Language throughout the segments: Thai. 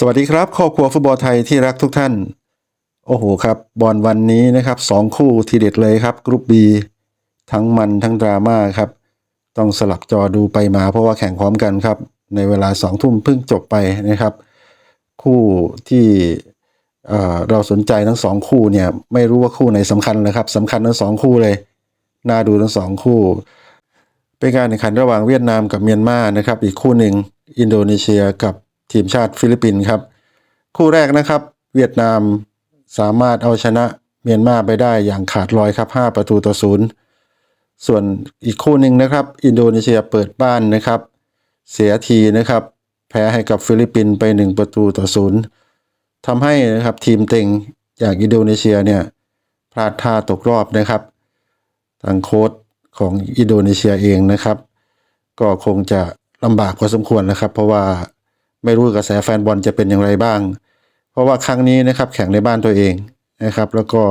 สวัสดีครับครอบครัวฟุตบอลไทยที่รักทุกท่าน โอ้โหครับบอลวันนี้นะครับสองคู่ทีเด็ดเลยครับกรุ๊ป B ทั้งมันทั้งดราม่าครับ ต้องสลับจอดูไปมาเพราะว่าแข่งพร้อมกันครับ ในเวลาสองทุ่มเพิ่งจบไปนะครับ คู่ที่เเราสนใจทั้งสองคู่เนี่ยไม่รู้ว่าคู่ไหนสำคัญเลยครับสำคัญทั้งสองคู่เลยน่าดูทั้งสองคู่ เป็นการแข่งขันระหว่างเวียดนามกับเมียนมานะครับ อีกคู่หนึ่งอินโดนีเซียกับ ทีมชาติฟิลิปปินส์ครับ คู่แรกนะครับ เวียดนามสามารถเอาชนะเมียนมาไปได้อย่างขาดลอยครับ 5 ประตูต่อศูนย์ส่วนอีกคู่หนึ่งนะครับ อินโดนีเซียเปิดบ้านนะครับ เสียทีนะครับ แพ้ให้กับฟิลิปปินส์ไป 1 ประตูต่อศูนย์ทำให้นะครับทีมเต็งอย่างอินโดนีเซียเนี่ยพลาดท่าตกรอบนะครับ ทางโค้ชของอินโดนีเซียเองนะครับ ก็คงจะลำบากพอสมควรนะครับ เพราะว่า ไม่รู้กระแสแฟนบอลจะเป็นอย่างไรบ้าง เพราะว่าครั้งนี้นะครับแข่งในบ้านตัวเองนะครับ แล้วก็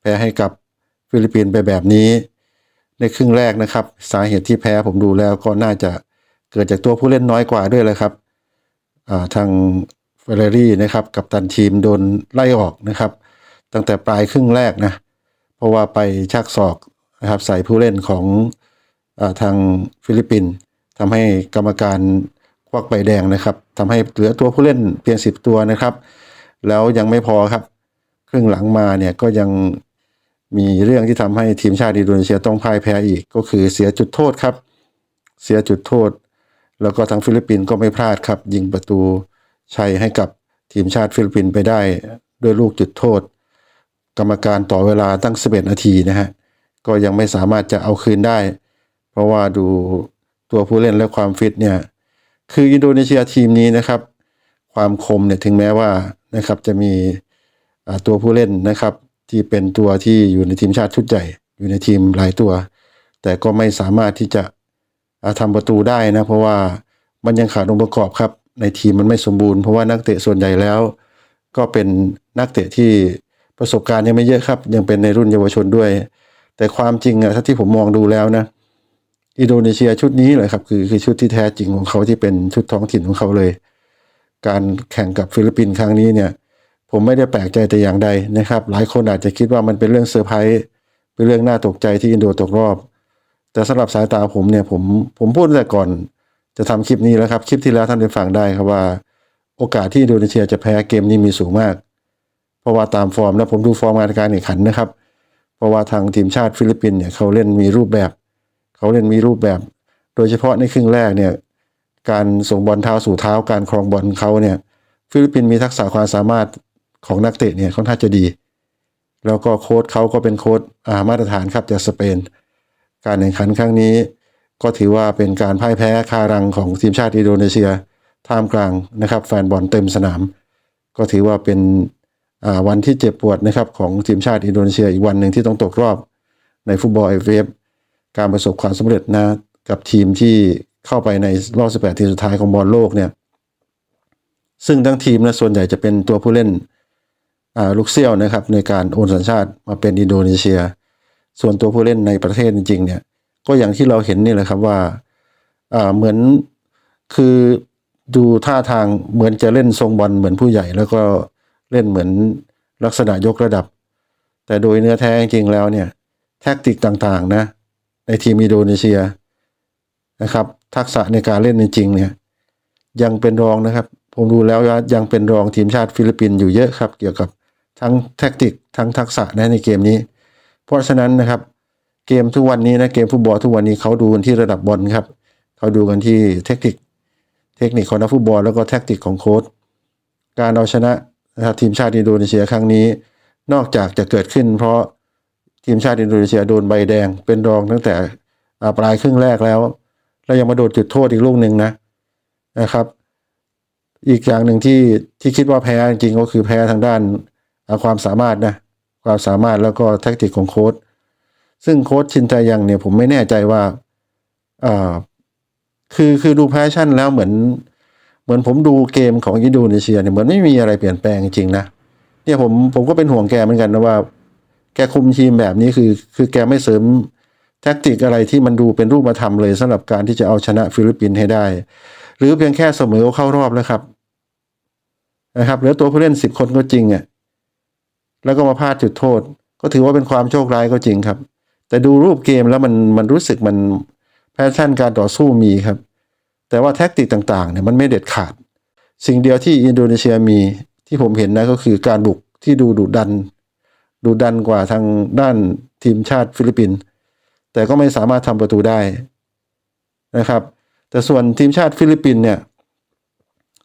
แพ้ให้กับฟิลิปปินส์ไปแบบนี้ ในครึ่งแรกนะครับ สาเหตุที่แพ้ผมดูแล้วก็น่าจะเกิดจากตัวผู้เล่นน้อยกว่าด้วยเลยครับาทางเฟเรรี่นะครับกับตันทีมโดนไล่ออกนะครับ ตั้งแต่ปลายครึ่งแรกนะเพราะว่าไปชักศอกนะครับใส่ผู้เล่นของอาทางฟิลิปปินส์ทำให้กรรมการ ควักใบแดงนะครับทำให้เหลือตัวผู้เล่นเพียง 10 ตัวนะครับ แล้วยังไม่พอครับ ครึ่งหลังมาเนี่ยก็ยังมีเรื่องที่ทำให้ทีมชาติอินโดนีเซียต้องพ่ายแพ้อีกก็คือเสียจุดโทษครับ เสียจุดโทษ แล้วก็ทางฟิลิปปินส์ก็ไม่พลาดครับ ยิงประตูชัยให้กับทีมชาติฟิลิปปินส์ไปได้ด้วยลูกจุดโทษ กรรมการต่อเวลาตั้ง 11 นาทีนะฮะก็ยังไม่สามารถจะเอาคืนได้ เพราะว่าดูตัวผู้เล่นและความฟิตเนี่ย คืออินโดนีเซียทีมนี้นะครับ ความคมเนี่ยถึงแม้ว่านะครับจะมีตัวผู้เล่นนะครับ ที่เป็นตัวที่อยู่ในทีมชาติชุดใหญ่ อยู่ในทีมหลายตัว แต่ก็ไม่สามารถที่จะอ่าทำประตูได้นะ เพราะว่ามันยังขาดองค์ประกอบครับ ในทีมมันไม่สมบูรณ์เพราะว่านักเตะส่วนใหญ่แล้ว ก็เป็นนักเตะที่ประสบการณ์ยังไม่เยอะครับ ยังเป็นในรุ่นเยาวชนด้วย แต่ความจริงอะถ้าที่ผมมองดูแล้วนะ อินโดนีเซียชุดนี้เลยครับคือคือชุดที่แท้จริงของเขาที่เป็นชุดท้องถิ่นของเขาเลย การแข่งกับฟิลิปปินส์ครั้งนี้เนี่ย ผมไม่ได้แปลกใจแต่อย่างใดนะครับ หลายคนอาจจะคิดว่ามันเป็นเรื่องเซอร์ไพรส์เป็นเรื่องน่าตกใจที่อินโดตกรอบ แต่สำหรับสายตาผมเนี่ยผมผมพูดแต่ก่อน จะทำคลิปนี้แล้วครับคลิปที่แล้วท่านได้ฟังได้ครับว่า โอกาสที่อินโดนีเซียจะแพ้เกมนี้มีสูงมาก เพราะว่าตามฟอร์มแล้วผมดูฟอร์มการแข่งขันนะครับ เพราะว่าทางทีมชาติฟิลิปปินส์เนี่ยเขาเล่นมีรูปแบบ เขาเล่นมีรูปแบบ โดยเฉพาะในครึ่งแรกเนี่ยการส่งบอลเท้าสู่เท้าการครองบอลเขาเนี่ยฟิลิปปินส์มีทักษะความสามารถของนักเตะเนี่ยค่อนข้างจะดี แล้วก็โค้ชเขาก็เป็นโค้ชอ่ามาตรฐานครับจากสเปน การแข่งขันครั้งนี้ ก็ถือว่าเป็นการพ่ายแพ้คารังของทีมชาติอินโดนีเซียท่ามกลางนะครับแฟนบอลเต็มสนาม ก็ถือว่าเป็นวันที่เจ็บปวดนะครับของทีมชาติอินโดนีเซียอีกวันหนึ่งที่ต้องตกรอบในฟุตบอลเอฟเอฟ การประสบความสำเร็จนะกับทีมที่เข้าไปในรอบ 18 ทีมสุดท้ายของบอลโลกเนี่ยซึ่งทั้งทีมนะส่วนใหญ่จะเป็นตัวผู้เล่นลูกเซี่ยวนะครับในการโอนสัญชาติมาเป็นอินโดนีเซีย ส่วนตัวผู้เล่นในประเทศจริงๆเนี่ยก็อย่างที่เราเห็นนี่แหละครับว่าอ่าเหมือนคือดูท่าทางเหมือนจะเล่นทรงบอลเหมือนผู้ใหญ่ แล้วก็เล่นเหมือนลักษณะยกระดับ แต่โดยเนื้อแท้จริงๆแล้วเนี่ยแท็กติกต่างๆนะ ในทีมอินโดนีเซียนะครับ ทักษะในการเล่นจริงๆเนี่ยยังเป็นรองนะครับ ผมดูแล้วยังเป็นรองทีมชาติฟิลิปปินส์อยู่เยอะครับ เกี่ยวกับทั้งแท็กติกทั้งทักษะนะในเกมนี้ เพราะฉะนั้นนะครับเกมทุกวันนี้นะเกมฟุตบอลทุกวันนี้เขาดูกันที่ระดับบอลครับเขาดูกันที่เทคนิคเทคนิคของนักฟุตบอลแล้วก็แท็กติกของโค้ชการเอาชนะนะครับทีมชาติอินโดนีเซียครั้งนี้ นอกจากจะเกิดขึ้น เพราะ ทีมชาติอินโดนีเซียโดนใบแดง เป็นรองตั้งแต่ปลายครึ่งแรกแล้ว แล้วยังมาโดนจุดโทษอีกลูกหนึ่งนะนะครับ อีกอย่างหนึ่งที่ที่คิดว่าแพ้จริงก็คือแพ้ทางด้านความสามารถนะความสามารถแล้วก็แท็กติกของโค้ชซึ่งโค้ชชินแตยังเนี่ยผมไม่แน่ใจว่าอ่าคือคือดูแพชชั่นแล้วเหมือน เหมือนผมดูเกมของอินโดนีเซียเนี่ยเหมือนไม่มีอะไรเปลี่ยนแปลงจริงนะเนี่ยผมผมก็เป็นห่วงแกเหมือนกันนะว่า แกคุมทีมแบบนี้คือ คือแกไม่เสริมแท็กติกอะไรที่มันดูเป็นรูปธรรมเลยสำหรับการที่จะเอาชนะฟิลิปปินส์ให้ได้ หรือเพียงแค่เสมอเข้ารอบแล้วครับ นะครับเหลือตัวผู้เล่นสิบคนก็จริงอะแล้วก็มาพลาดจุดโทษ ก็ถือว่าเป็นความโชคร้ายก็จริงครับ แต่ดูรูปเกมแล้วมันมันรู้สึกมันแพชชั่นการต่อสู้มีครับ แต่ว่าแท็กติกต่างๆเนี่ยมันไม่เด็ดขาด สิ่งเดียวที่อินโดนีเซียมีที่ผมเห็นนะก็คือการบุกที่ดูดุดัน ดุดันกว่าทางด้านทีมชาติฟิลิปปินส์แต่ก็ไม่สามารถทำประตูได้นะครับ แต่ส่วนทีมชาติฟิลิปปินส์เนี่ย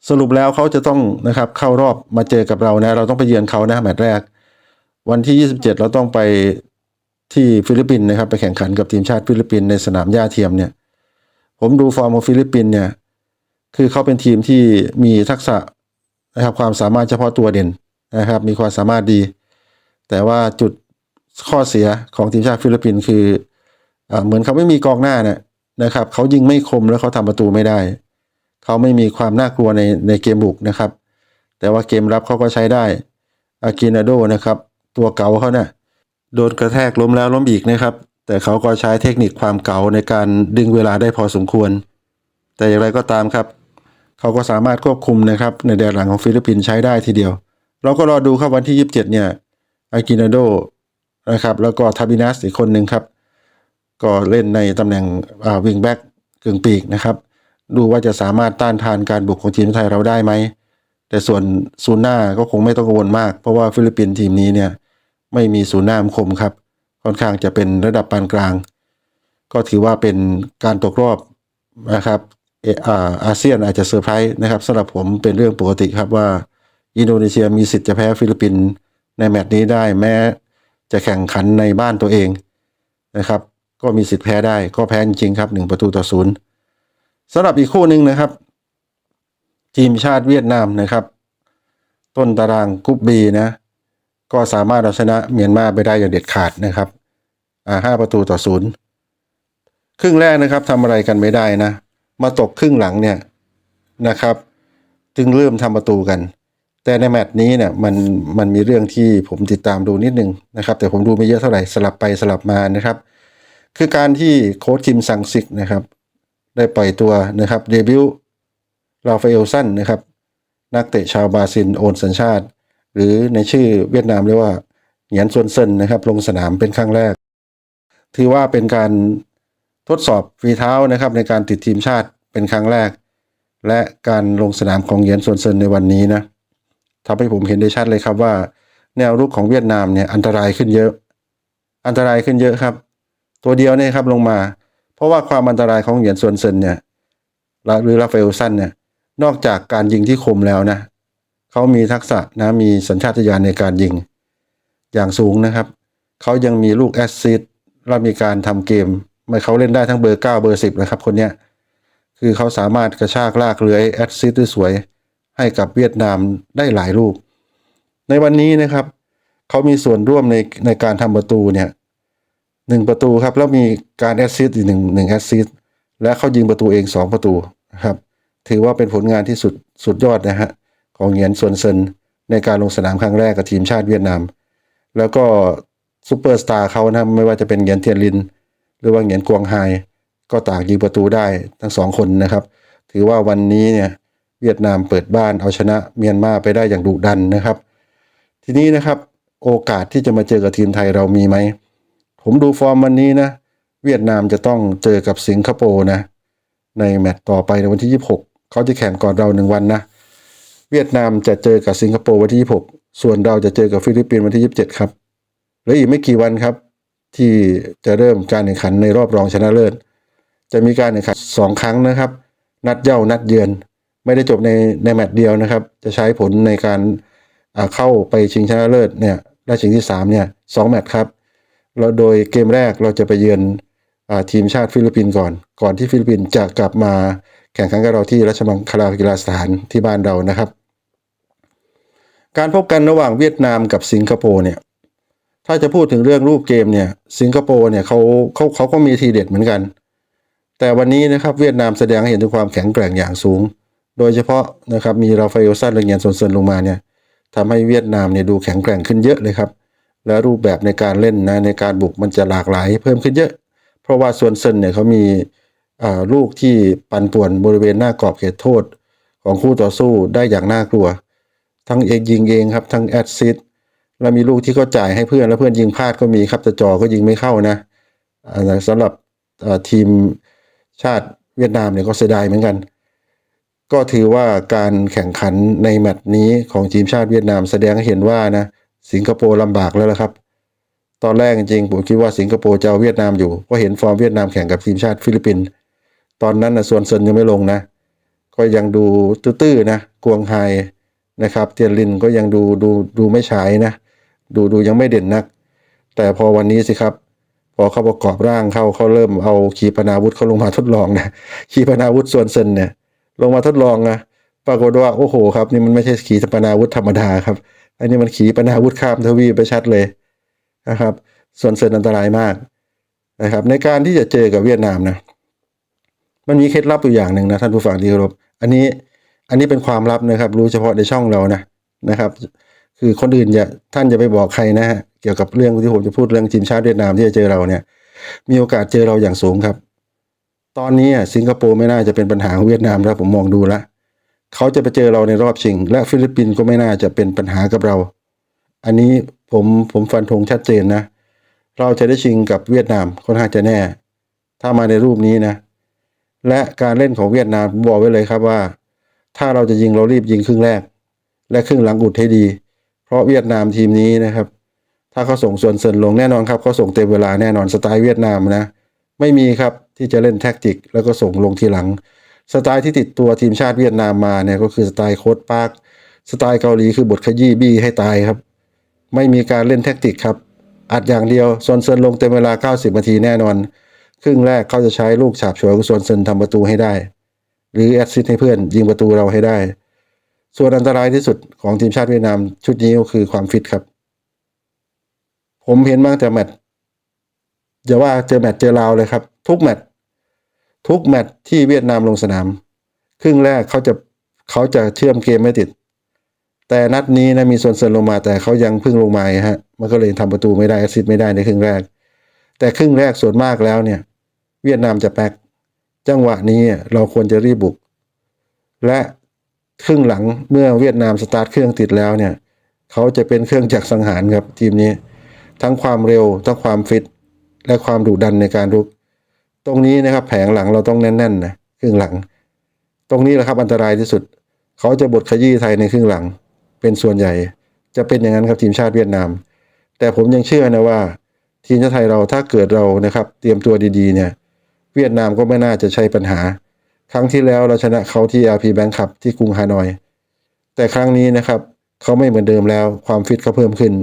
สรุปแล้วเขาจะต้องนะครับเข้ารอบมาเจอกับเรานะ เราต้องไปเยือนเขานะแมตช์แรก วันที่ 27 เราต้องไปที่ฟิลิปปินส์นะครับ ไปแข่งขันกับทีมชาติฟิลิปปินส์ในสนามหญ้าเทียมเนี่ย ผมดูฟอร์มของฟิลิปปินส์เนี่ยคือเขาเป็นทีมที่มีทักษะนะครับความสามารถเฉพาะตัวเด่นนะครับ มีความสามารถดี แต่ว่าจุดข้อเสียของทีมชาติฟิลิปปินส์คืออเหมือนเขาไม่มีกองหน้าเนี่ยนะครับเขายิงไม่คมแล้วเขาทำประตูไม่ได้ เขาไม่มีความน่ากลัวในในเกมบุกนะครับ แต่ว่าเกมรับเขาก็ใช้ได้อากินาโดนะครับ ตัวเก่าเขาเนี่ยโดนกระแทกล้มแล้วล้มอีกนะครับ แต่เขาก็ใช้เทคนิคความเก่าในการดึงเวลาได้พอสมควร แต่อย่างไรก็ตามครับ เขาก็สามารถควบคุมนะครับในแดนหลังของฟิลิปปินส์ใช้ได้ทีเดียว เราก็รอดูครับวันที่ 27 เนี่ย อากินาโดนะครับแล้วก็ทาบินัสอีกคนหนึ่งครับ ก็เล่นในตำแหน่งวิงแบ็กกึ่งปีกนะครับ ดูว่าจะสามารถต้านทานการบุกของทีมไทยเราได้ไหม แต่ส่วนศูนย์หน้าก็คงไม่ต้องกังวลมาก เพราะว่าฟิลิปปินส์ทีมนี้เนี่ยไม่มีศูนย์หน้าคมครับ ค่อนข้างจะเป็นระดับปานกลาง ก็ถือว่าเป็นการตกรอบนะครับเออ่าอาเซียนอาจจะเซอร์ไพรส์นะครับสำหรับผมเป็นเรื่องปกติครับว่า อินโดนีเซียมีสิทธิ์จะแพ้ฟิลิปปินส์ ในแมตช์นี้ได้แม้จะแข่งขันในบ้านตัวเองนะครับ ก็มีสิทธิ์แพ้ได้ก็แพ้จริงครับหนึ่งประตูต่อศูนย์สำหรับอีกคู่หนึ่งนะครับ ทีมชาติเวียดนามนะครับ ต้นตารางกรุ๊ปบีนะ ก็สามารถเอาชนะเมียนมาไปได้อย่างเด็ดขาดนะครับอ่าห้าประตูต่อศูนย์ครึ่งแรกนะครับทำอะไรกันไม่ได้นะ มาตกครึ่งหลังเนี่ยนะครับ จึงเริ่มทำประตูกัน แต่ในแมตช์นี้เนี่ยมันมันมีเรื่องที่ผมติดตามดูนิดนึงนะครับ แต่ผมดูไม่เยอะเท่าไหร่สลับไปสลับมานะครับ คือการที่โค้ชจิมซังซิกนะครับ ได้ปล่อยตัวนะครับเดบิวต์ราฟาเอลสันนะครับ นักเตะชาวบราซิลโอนสัญชาติ หรือในชื่อเวียดนามเรียกว่าเหงียนซวนเซินนะครับ ลงสนามเป็นครั้งแรก ถือว่าเป็นการทดสอบฝีเท้านะครับ ในการติดทีมชาติเป็นครั้งแรก และการลงสนามของเหงียนซวนเซินในวันนี้นะ ทำให้ผมเห็นได้ชัดเลยครับว่า แนวรุกของเวียดนามเนี่ยอันตรายขึ้นเยอะ อันตรายขึ้นเยอะครับ ตัวเดียวเนี่ยครับลงมา เพราะว่าความอันตรายของเหงียนซวนเซินเนี่ยหรือราฟาเอลสันเนี่ยนอกจากการยิงที่คมแล้วนะเขามีทักษะนะมีสัญชาตญาณในการยิง อย่างสูงนะครับเขายังมีลูกแอสซิสและมีการทำเกมไม่เขาเล่นได้ทั้งเบอร์ 9 เบอร์ 10 นะครับ คนเนี้ยคือเขาสามารถกระชากลากเลื้อยแอสซิสได้สวย ให้กับเวียดนามได้หลายลูก ในวันนี้นะครับเขามีส่วนร่วมในในการทำประตูเนี่ยหนึ่งประตูครับแล้วมีการแอสซิสต์อีกหนึ่งหนึ่งแอสซิสต์และเขายิงประตูเองสองประตูนะครับถือว่าเป็นผลงานที่สุดสุดยอดนะฮะของเหงียนซวนเซินในการลงสนามครั้งแรกกับทีมชาติเวียดนาม แล้วก็ซูเปอร์สตาร์เขานะไม่ว่าจะเป็นเหงียนเทียนลิน หรือว่าเหงียนกวงไฮก็ต่างยิงประตูได้ทั้งสองคนนะครับ ถือว่าวันนี้เนี่ย เวียดนามเปิดบ้านเอาชนะเมียนมาไปได้อย่างดุดันนะครับ ทีนี้นะครับโอกาสที่จะมาเจอกับทีมไทยเรามีไหม ผมดูฟอร์มวันนี้นะ เวียดนามจะต้องเจอกับสิงคโปร์นะ ในแมตต์ต่อไปในวันที่ 26 เขาจะแข่งก่อนเราหนึ่งวันนะ เวียดนามจะเจอกับสิงคโปร์วันที่ 26 ส่วนเราจะเจอกับฟิลิปปินส์วันที่ 27 ครับหลืออีกไม่กี่วันครับ ที่จะเริ่มการแข่งขันในรอบรองชนะเลิศ จะมีการแข่งขันสองครั้งนะครับ นัดเย้านัดเยือน ไม่ได้จบในในแมตช์เดียวนะครับ จะใช้ผลในการเข้าไปชิงชนะเลิศเนี่ยและชิงที่สามเนี่ยสองแมตช์ครับแล้วโดยเกมแรกเราจะไปเยือนอทีมชาติฟิลิปปินส์ก่อน ก่อนที่ฟิลิปปินส์จะกลับมาแข่งขันกับเราที่ราชมังคลากีฬาสถานที่บ้านเรานะครับ การพบกันระหว่างเวียดนามกับสิงคโปร์เนี่ยถ้าจะพูดถึงเรื่องรูปเกมเนี่ยสิงคโปร์เนี่ยเขาเขาเขาก็มีทีเด็ดเหมือนกัน แต่วันนี้นะครับเวียดนามแสดงให้เห็นถึงความแข็งแกร่งอย่างสูง โดยเฉพาะนะครับมีราฟาเอลซันและเงียนซนเซินลงมาเนี่ยทำให้เวียดนามเนี่ยดูแข็งแกร่งขึ้นเยอะเลยครับ และรูปแบบในการเล่นนะในการบุกมันจะหลากหลายเพิ่มขึ้นเยอะ เพราะว่าส่วนเซนเนี่ยเขามีลูกที่ปั่นป่วนบริเวณหน้ากรอบเขตโทษ ของคู่ต่อสู้ได้อย่างน่ากลัว ทั้งเองยิงเองครับทั้งแอดซิสแล้วมีลูกที่เขาจ่ายให้เพื่อนแล้วเพื่อนยิงพลาดก็มีครับแต่จอก็ยิงไม่เข้านะอ่าสำหรับทีมชาติเวียดนามเนี่ยก็เสียดายเหมือนกัน ก็ถือว่าการแข่งขันในแมตช์นี้ของทีมชาติเวียดนามแสดงให้เห็นว่านะสิงคโปร์ลำบากแล้วละครับ ตอนแรกจริงผมคิดว่าสิงคโปร์จะเอาเวียดนามอยู่เพราะเห็นฟอร์มเวียดนามแข่งกับทีมชาติฟิลิปปินส์ตอนนั้นนะส่วนเซินยังไม่ลงนะ ก็ยังดูตื้อๆนะกวงไฮนะครับเตียนลินก็ยังดูดูดูไม่ฉายนะ ดูดูยังไม่เด่นนัก แต่พอวันนี้สิครับ พอเขาประกอบร่างเข้าเขาเริ่มเอาขีปนาวุธเขาลงมาทดลองนะขีปนาวุธส่วนเซินเนี่ย ลงมาทดลองนะปรากฏว่าโอ้โหครับนี่มันไม่ใช่ขีปนาวุธธรรมดาครับ อันนี้มันขีปนาวุธข้ามทวีปไปชัดเลยนะครับ ส่วนเซินอันตรายมากนะครับ ในการที่จะเจอกับเวียดนามนะมันมีเคล็ดลับอยู่อย่างหนึ่งนะท่านผู้ฟังที่เคารพอันนี้อันนี้เป็นความลับนะครับ รู้เฉพาะในช่องเรานะนะครับ คือคนอื่นอย่าท่านจะไปบอกใครนะฮะเกี่ยวกับเรื่องที่ผมจะพูดเรื่องทีมชาติเวียดนามที่จะเจอเราเนี่ย มีโอกาสเจอเราอย่างสูงครับ ตอนนี้อะสิงคโปร์ไม่น่าจะเป็นปัญหาเวียดนามแล้วผมมองดูแล้วเขาจะไปเจอเราในรอบชิง และฟิลิปปินส์ก็ไม่น่าจะเป็นปัญหากับเรา อันนี้ผมผมฟันธงชัดเจนนะ เราจะได้ชิงกับเวียดนามค่อนข้างจะแน่ ถ้ามาในรูปนี้นะ และการเล่นของเวียดนามผมบอกไว้เลยครับว่า ถ้าเราจะยิงเรารีบยิงครึ่งแรก และครึ่งหลังอุดให้ดี เพราะเวียดนามทีมนี้นะครับ ถ้าเขาส่งส่วนเซินลงแน่นอนครับเขาส่งเต็มเวลาแน่นอนสไตล์เวียดนามนะ ไม่มีครับ ที่จะเล่นแท็กติก แล้วก็ส่งลงทีหลัง สไตล์ที่ติดตัวทีมชาติเวียดนามมาเนี่ยก็คือสไตล์โค้ดปาร์คสไตล์เกาหลีคือบทขยี้บี้ให้ตายครับ ไม่มีการเล่นแท็กติกครับอัดอย่างเดียวส่วนเซินลงเต็มเวลา 90 นาทีแน่นอน ครึ่งแรกเขาจะใช้ลูกฉาบฉวยของส่วนเซินทำประตูให้ได้ หรือแอดซิสให้เพื่อนยิงประตูเราให้ได้ ส่วนอันตรายที่สุดของทีมชาติเวียดนามชุดนี้ก็คือความฟิตครับ ผมเห็นมาตั้งแต่แมตช์ อย่าว่าเจอแมตช์เจอลาวเลยครับ ทุกแมตช์ทุกแมตช์ที่เวียดนามลงสนาม ครึ่งแรกเขาจะเขาจะเชื่อมเกมไม่ติด แต่นัดนี้นะมีส่วนเซินลงมาแต่เขายังพิ่งลงมาฮะมันก็เลยทำประตูไม่ได้แอสซิสต์ไม่ได้ในครึ่งแรก แต่ครึ่งแรกส่วนมากแล้วเนี่ย เวียดนามจะแป๊กจังหวะนี้เราควรจะรีบบุก และครึ่งหลังเมื่อเวียดนามสตาร์ทเครื่องติดแล้วเนี่ย เขาจะเป็นเครื่องจักรสังหารครับทีมนี้ ทั้งความเร็วทั้งความฟิต และความดุดันในการรุก ตรงนี้นะครับ แผงหลังเราต้องแน่นๆนะครึ่งหลัง ตรงนี้แหละครับอันตรายที่สุด เขาจะบดขยี้ไทยในครึ่งหลัง เป็นส่วนใหญ่ จะเป็นอย่างนั้นครับทีมชาติเวียดนาม แต่ผมยังเชื่อนะว่า ทีมชาติไทยเราถ้าเกิดเรานะครับ เตรียมตัวดีๆเนี่ย เวียดนามก็ไม่น่าจะใช่ปัญหา ครั้งที่แล้วเราชนะเขาที่ RP Bank คับที่กรุงฮานอย แต่ครั้งนี้นะครับเขาไม่เหมือนเดิมแล้ว ความฟิตเขาเพิ่มขึ้น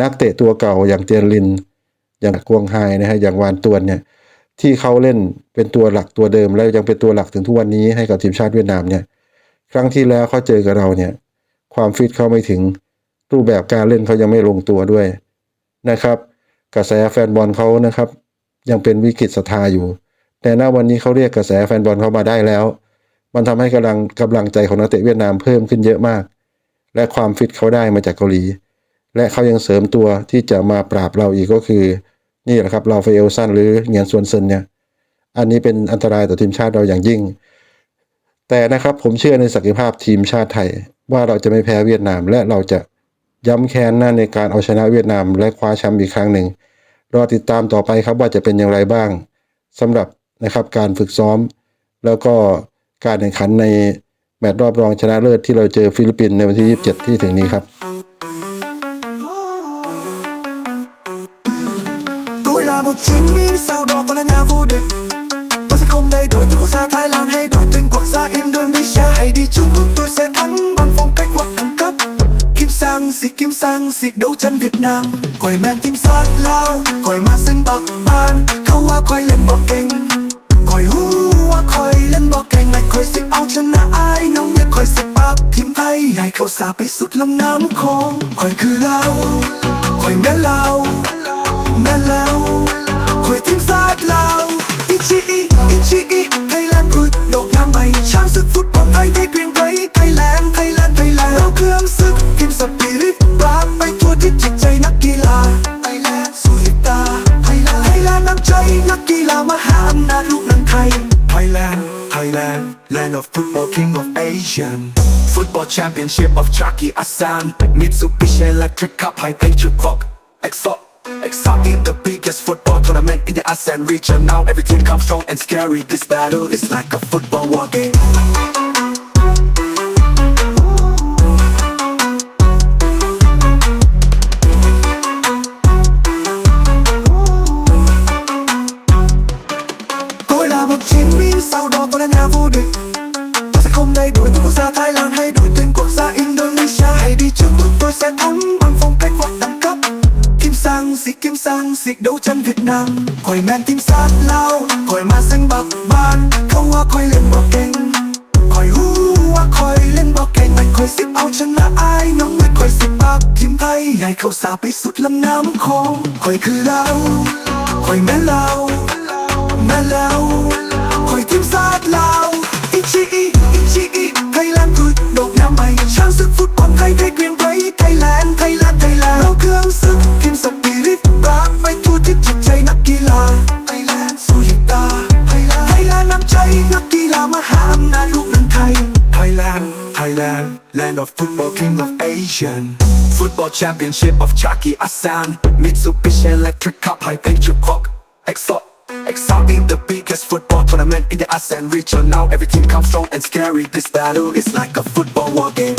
นักเตะตัวเก่าอย่างเตียนลิน อย่างกวงไฮนะฮะอย่างวานตวนเนี่ยที่เขาเล่นเป็นตัวหลักตัวเดิม แล้วยังเป็นตัวหลักถึงทุกวันนี้ให้กับทีมชาติเวียดนามเนี่ยครั้งที่แล้วเขาเจอกับเราเนี่ยความฟิตเขาไม่ถึงรูปแบบการเล่นเขายังไม่ลงตัวด้วยนะครับ กระแสแฟนบอลเขานะครับ ยังเป็นวิกฤตศรัทธาอยู่ แต่ณวันนี้เขาเรียกกระแสแฟนบอลเขามาได้แล้ว มันทำให้กำลังกำลังใจของนักเตะเวียดนามเพิ่มขึ้นเยอะมาก และความฟิตเขาได้มาจากเกาหลี และเขายังเสริมตัวที่จะมาปราบเราอีกก็คือ นี่แหละครับเราเฟลซันหรือเงียนซวนเซนเนี่ยอันนี้เป็นอันตรายต่อทีมชาติเราอย่างยิ่ง แต่นะครับผมเชื่อในศักยภาพทีมชาติไทย ว่าเราจะไม่แพ้เวียดนาม และเราจะย้ำแค้นหน้าในการเอาชนะเวียดนาม และคว้าแชมป์อีกครั้งหนึ่งรอติดตามต่อไปครับว่าจะเป็นอย่างไรบ้างสำหรับนะครับการฝึกซ้อม แล้วก็การแข่งขันในแมตช์รอบรองชนะเลิศที่เราเจอฟิลิปปินส์ในวันที่ 27 ที่ถึงนี้ครับ chính Mỹ sau đó còn là nhà vô địch. Tôi sẽ không thay đổi từ quốc gia Thái Lan hay đổi tên quốc gia Indonesia. Hay đi Trung Quốc tôi sẽ thắng bằng phong cách hoặc đẳng cấp Kim sang xịt kim sang xịt đấu chân Việt Nam. Còi men tim sát lao, còi ma sinh bậc ban. Khâu hoa quay lên bọc kinh Còi hú hoa khói lên bọc kinh Ngày khói xịt áo chân là ai? Nóng nhất khói xịt bắp Kim tay ngày khâu xa bị sụt lông nắm khô. Còi cứ lao, còi mẹ lao Mẹ lao, mẹ lao quê tiếng giáp lao Ichi i, Ichi i, Lan good Đầu năm bảy, trang sức phút bọn anh thấy quyền đấy Lan, Thailand, Lan, Đâu cương sức, kim sập kỳ rít Bám anh thua thiết chịch chay nắc kỳ là Lan dù hít ta. Thailand, Lan nắm chay nắc kỳ là mà hạm na lúc nâng thay Thailand, Lan, land of football, king of Asian. Football championship of Chucky Asan Mitsubishi Electric Cup, high trực clock, exot fast and reach and now everything comes strong and scary. This battle is like a football war game. Tôi là một chiến binh, sau đó tôi lên nhà vô địch. Tôi sẽ không nay đuổi quốc gia Thái Lan hay đuổi tên quốc gia Indonesia. Hãy đi trước tôi, sẽ thắng bằng phong cách hoặc đẳng cấp. Kim sang, xịt kim sang, xịt đấu tranh Việt năng Khỏi men tim sát lao Khỏi mà xanh bạc ban Không hoa khỏi lên bọc kênh Khỏi hú hoa khỏi lên bọc kênh Mày khỏi xếp ao chân là ai Nóng mày khỏi xếp bạc kiếm tay Ngày khẩu xa bay sụt lắm nám khô Khỏi cứ lao Khỏi mẹ lao Mẹ lao, mẹ lao. Land of football, king of Asian. Football championship of Chucky Asan, Mitsubishi Electric Cup, high picture cock, exot. in the biggest football tournament in the ASEAN region. Now every team comes strong and scary. This battle is like a football war game.